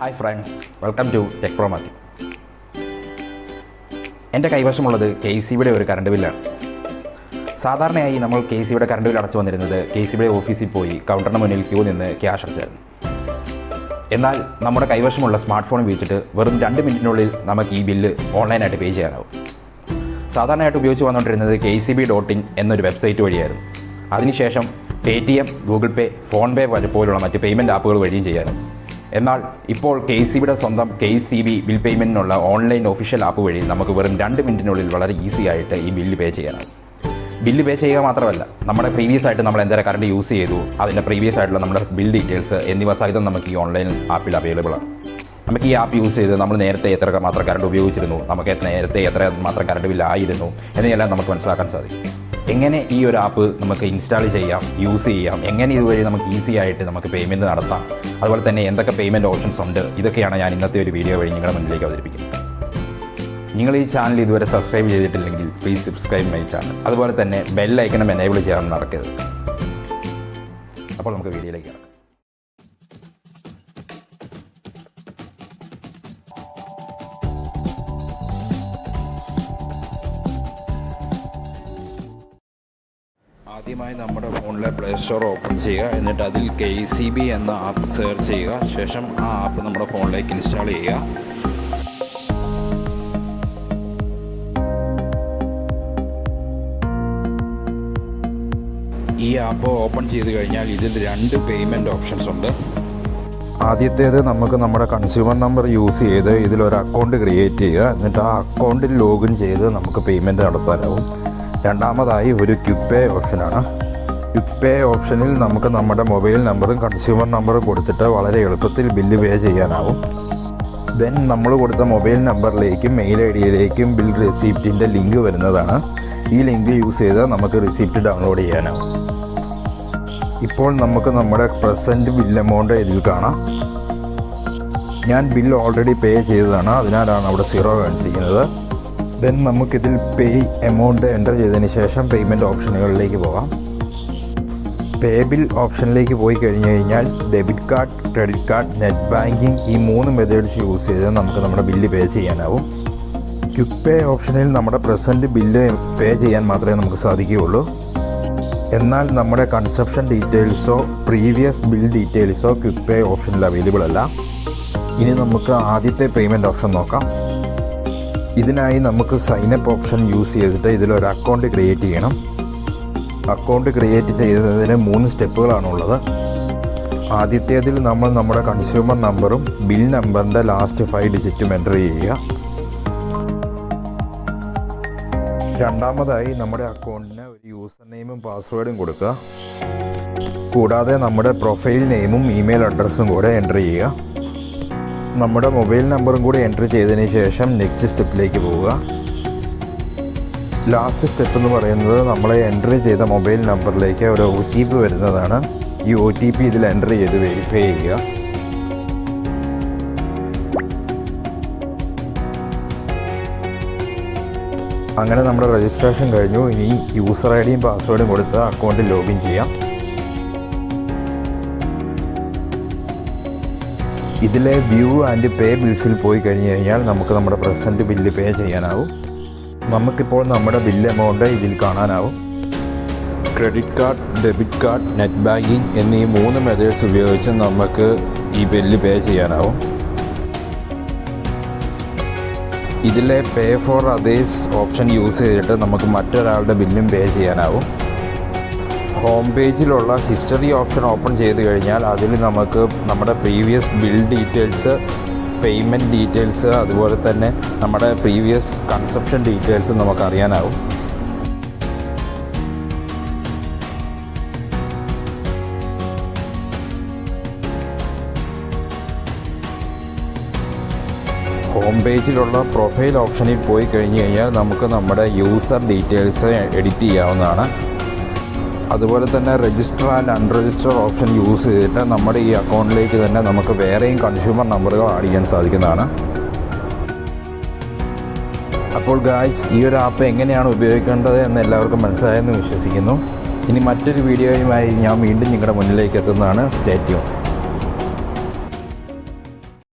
Hi friends welcome to ടെക്പ്രോമാറ്റി എന്റെ കൈവശമുള്ളത് കെ സി ബിയുടെ ഒരു കറണ്ട് ബില്ലാണ് സാധാരണയായി നമ്മൾ കെ സി ബിയുടെ കറണ്ട് ബിൽ അടച്ചു വന്നിരുന്നത് കെ സി ബിയുടെ ഓഫീസിൽ പോയി കൗണ്ടറിന് മുന്നിൽ ക്യൂ നിന്ന് ക്യാഷ് അടച്ചായിരുന്നു. എന്നാൽ നമ്മുടെ കൈവശമുള്ള സ്മാർട്ട് ഫോൺ ഉപയോഗിച്ചിട്ട് വെറും രണ്ട് മിനിറ്റിനുള്ളിൽ നമുക്ക് ഈ ബില്ല് ഓൺലൈനായിട്ട് പേ ചെയ്യാനാവും. സാധാരണയായിട്ട് ഉപയോഗിച്ച് വന്നുകൊണ്ടിരുന്നത് K C B dot in എന്നൊരു വെബ്സൈറ്റ് വഴിയായിരുന്നു. അതിനുശേഷം Paytm Google pay PhonePe പോലുള്ള മറ്റ് പേയ്മെന്റ് ആപ്പുകൾ വഴിയും ചെയ്യാനും. എന്നാൽ ഇപ്പോൾ കെ സി ബിയുടെ സ്വന്തം കെ സി ബി ബിൽ പേയ്മെന്റിനുള്ള ഓൺലൈൻ ഒഫീഷ്യൽ ആപ്പ് വഴി നമുക്ക് വെറും രണ്ട് മിനിറ്റിനുള്ളിൽ വളരെ ഈസി ആയിട്ട് ഈ ബില്ല് പേ ചെയ്യാനാണ് ബില്ല് പേ ചെയ്യുക മാത്രമല്ല നമ്മുടെ പ്രീവിയസ് ആയിട്ട് നമ്മൾ എന്തേരം കറണ്ട് യൂസ് ചെയ്തു അതിന്റെ പ്രീവിയസ് ആയിട്ടുള്ള നമ്മുടെ ബിൽ ഡീറ്റെയിൽസ് എന്നിവ സഹിതം നമുക്ക് ഈ ഓൺലൈൻ ആപ്പിൽ അവൈലബിൾ ആണ്. നമുക്ക് ഈ ആപ്പ് യൂസ് ചെയ്ത് നമ്മൾ നേരത്തെ എത്ര മാത്രം കറണ്ട് ഉപയോഗിച്ചിരുന്നു നമുക്ക് നേരത്തെ എത്ര മാത്രം കറണ്ട് ബില്ലായിരുന്നു എന്നിവയെല്ലാം നമുക്ക് മനസ്സിലാക്കാൻ സാധിക്കും. എങ്ങനെ ഈ ഒരു ആപ്പ് നമുക്ക് ഇൻസ്റ്റാൾ ചെയ്യാം യൂസ് ചെയ്യാം എങ്ങനെ ഇതുവഴി നമുക്ക് ഈസി ആയിട്ട് നമുക്ക് പേയ്മെന്റ് നടത്താം അതുപോലെ തന്നെ എന്തൊക്കെ പേയ്മെന്റ് ഓപ്ഷൻസ് ഉണ്ട് ഇതൊക്കെയാണ് ഞാൻ ഇന്നത്തെ ഒരു വീഡിയോ വഴി നിങ്ങളുടെ മുന്നിലേക്ക് അവതരിപ്പിക്കുന്നത്. നിങ്ങൾ ഈ ചാനൽ ഇതുവരെ സബ്സ്ക്രൈബ് ചെയ്തിട്ടില്ലെങ്കിൽ പ്ലീസ് സബ്സ്ക്രൈബ് മൈ ചാനൽ അതുപോലെ തന്നെ ബെൽ ഐക്കണം എനേബിൾ ചെയ്യാൻ മറക്കരുത്. അപ്പോൾ നമുക്ക് വീഡിയോയിലേക്ക് കിടക്കാം. ആദ്യമായി നമ്മുടെ ഫോണിലെ പ്ലേ സ്റ്റോർ ഓപ്പൺ ചെയ്യുക. എന്നിട്ട് അതിൽ കെ സി ബി എന്ന ആപ്പ് സെർച്ച് ചെയ്യുക. ശേഷം ആ ആപ്പ് നമ്മുടെ ഫോണിലേക്ക് ഇൻസ്റ്റാൾ ചെയ്യുക. ഈ ആപ്പ് ഓപ്പൺ ചെയ്ത് കഴിഞ്ഞാൽ ഇതിൽ രണ്ട് പേയ്മെന്റ് ഓപ്ഷൻസ് ഉണ്ട്. ആദ്യത്തേത് നമുക്ക് നമ്മുടെ കൺസ്യൂമർ നമ്പർ യൂസ് ചെയ്ത് ഇതിലൊരു അക്കൗണ്ട് ക്രിയേറ്റ് ചെയ്യുക. എന്നിട്ട് ആ അക്കൗണ്ടിൽ ലോഗിൻ ചെയ്ത് നമുക്ക് പേയ്മെന്റ് നടത്താനാവും. രണ്ടാമതായി ഒരു ക്യുപേ ഓപ്ഷനാണ്. ക്യുപേ ഓപ്ഷനിൽ നമുക്ക് നമ്മുടെ മൊബൈൽ നമ്പറും കൺസ്യൂമർ നമ്പറും കൊടുത്തിട്ട് വളരെ എളുപ്പത്തിൽ ബില്ല് പേ ചെയ്യാനാവും. ദെൻ നമ്മൾ കൊടുത്ത മൊബൈൽ നമ്പറിലേക്കും മെയിൽ ഐ ഡിയിലേക്കും ബിൽ റെസിപ്റ്റിന്റെ ലിങ്ക് വരുന്നതാണ്. ഈ ലിങ്ക് യൂസ് ചെയ്ത് നമുക്ക് റെസിപ്റ്റ് ഡൗൺലോഡ് ചെയ്യാനാവും. ഇപ്പോൾ നമുക്ക് നമ്മുടെ പ്രസന്റ് ബിൽ എമൗണ്ട് ഇതിൽ കാണാം. ഞാൻ ബിൽ ഓൾറെഡി പേ ചെയ്തതാണ്. അതിനാലാണ് അവിടെ സീറോ കാണിച്ചിരിക്കുന്നത്. ദെൻ നമുക്കിതിൽ പേ എമൗണ്ട് എന്റർ ചെയ്തതിന് ശേഷം പേയ്മെന്റ് ഓപ്ഷനുകളിലേക്ക് പോകാം. പേ ബിൽ ഓപ്ഷനിലേക്ക് പോയി കഴിഞ്ഞു കഴിഞ്ഞാൽ debit card credit card net banking ഈ മൂന്ന് മെത്തേഡ്സ് യൂസ് ചെയ്ത് നമുക്ക് നമ്മുടെ ബില്ല് പേ ചെയ്യാനാവും. ക്വിക്ക് പേ ഓപ്ഷനിൽ നമ്മുടെ പ്രസന്റ് ബില്ല് പേ ചെയ്യാൻ മാത്രമേ നമുക്ക് സാധിക്കുകയുള്ളൂ. എന്നാൽ നമ്മുടെ കൺസപ്ഷൻ ഡീറ്റെയിൽസോ പ്രീവിയസ് ബിൽ ഡീറ്റെയിൽസോ ക്വിക്ക് പേ ഓപ്ഷനിൽ അവൈലബിൾ അല്ല. ഇനി നമുക്ക് ആദ്യത്തെ പേയ്മെന്റ് ഓപ്ഷൻ നോക്കാം. ഇതിനായി നമുക്ക് സൈനപ്പ് ഓപ്ഷൻ യൂസ് ചെയ്തിട്ട് ഇതിലൊരു അക്കൗണ്ട് ക്രിയേറ്റ് ചെയ്യണം. അക്കൗണ്ട് ക്രിയേറ്റ് ചെയ്തതിന് മൂന്ന് സ്റ്റെപ്പുകളാണുള്ളത്. ആദ്യത്തേതിൽ നമ്മൾ നമ്മുടെ കൺസ്യൂമർ നമ്പറും ബിൽ നമ്പറിന്റെ ലാസ്റ്റ് ഫൈവ് ഡിജിറ്റും എന്റർ ചെയ്യുക. രണ്ടാമതായി നമ്മുടെ അക്കൗണ്ടിന് ഒരു യൂസർ നെയിമും പാസ്വേഡും കൊടുക്കുക. കൂടാതെ നമ്മുടെ പ്രൊഫൈൽ നെയിമും ഇമെയിൽ അഡ്രസ്സും കൂടെ എന്റർ ചെയ്യുക. നമ്മുടെ മൊബൈൽ നമ്പറും കൂടി എന്റർ ചെയ്തതിന് ശേഷം നെക്സ്റ്റ് സ്റ്റെപ്പിലേക്ക് പോവുക. ലാസ്റ്റ് സ്റ്റെപ്പ് എന്ന് പറയുന്നത് നമ്മൾ എന്റർ ചെയ്ത മൊബൈൽ നമ്പറിലേക്ക് ഒരു ഒ ടി പി വരുന്നതാണ്. ഈ ഒ ടി പി ഇതിൽ എന്റർ ചെയ്ത് വെരിഫൈ ചെയ്യുക. അങ്ങനെ നമ്മുടെ രജിസ്ട്രേഷൻ കഴിഞ്ഞു. ഇനി യൂസർ ഐ ഡിയും പാസ്വേഡും കൊടുത്ത് അക്കൗണ്ടിൽ ലോഗിൻ ചെയ്യാം. ഇതിലെ വ്യൂ ആൻഡ് പേ ബിൽസിൽ പോയി കഴിഞ്ഞ് കഴിഞ്ഞാൽ നമുക്ക് നമ്മുടെ പ്രസന്റ് ബില്ല് പേ ചെയ്യാനാവും. നമുക്കിപ്പോൾ നമ്മുടെ ബില്ല് എമൗണ്ട് ഇതിൽ കാണാനാവും. Credit card debit card net banking എന്നീ മൂന്ന് മെത്തേഡ്സ് ഉപയോഗിച്ച് നമുക്ക് ഈ ബില്ല് പേ ചെയ്യാനാവും. ഇതിലെ pay for others option use ചെയ്തിട്ട് നമുക്ക് മറ്റൊരാളുടെ ബില്ലും പേ ചെയ്യാനാവും. ഹോം പേജിലുള്ള ഹിസ്റ്ററി ഓപ്ഷൻ ഓപ്പൺ ചെയ്ത് കഴിഞ്ഞാൽ അതിൽ നമുക്ക് നമ്മുടെ previous bill details payment details അതുപോലെ തന്നെ നമ്മുടെ പ്രീവിയസ് കൺസപ്ഷൻ ഡീറ്റെയിൽസ് നമുക്ക് അറിയാനാവും. ഹോം പേജിലുള്ള പ്രൊഫൈൽ ഓപ്ഷനിൽ പോയി കഴിഞ്ഞ് കഴിഞ്ഞാൽ നമുക്ക് നമ്മുടെ യൂസർ ഡീറ്റെയിൽസ് എഡിറ്റ് ചെയ്യാവുന്നതാണ്. അതുപോലെ തന്നെ register and unregister option use ചെയ്തിട്ട് നമ്മുടെ ഈ അക്കൗണ്ടിലേക്ക് തന്നെ നമുക്ക് വേറെയും കൺസ്യൂമർ നമ്പറുകൾ ആഡ് ചെയ്യാൻ സാധിക്കുന്നതാണ്. അപ്പോൾ ഗായ്സ് ഈ ഒരു ആപ്പ് എങ്ങനെയാണ് ഉപയോഗിക്കേണ്ടത് എന്ന് എല്ലാവർക്കും മനസ്സിലായെന്ന് വിശ്വസിക്കുന്നു. ഇനി മറ്റൊരു വീഡിയോയുമായി ഞാൻ വീണ്ടും നിങ്ങളുടെ മുന്നിലേക്ക് എത്തുന്നതാണ്. സ്റ്റേറ്റ്യൂൺ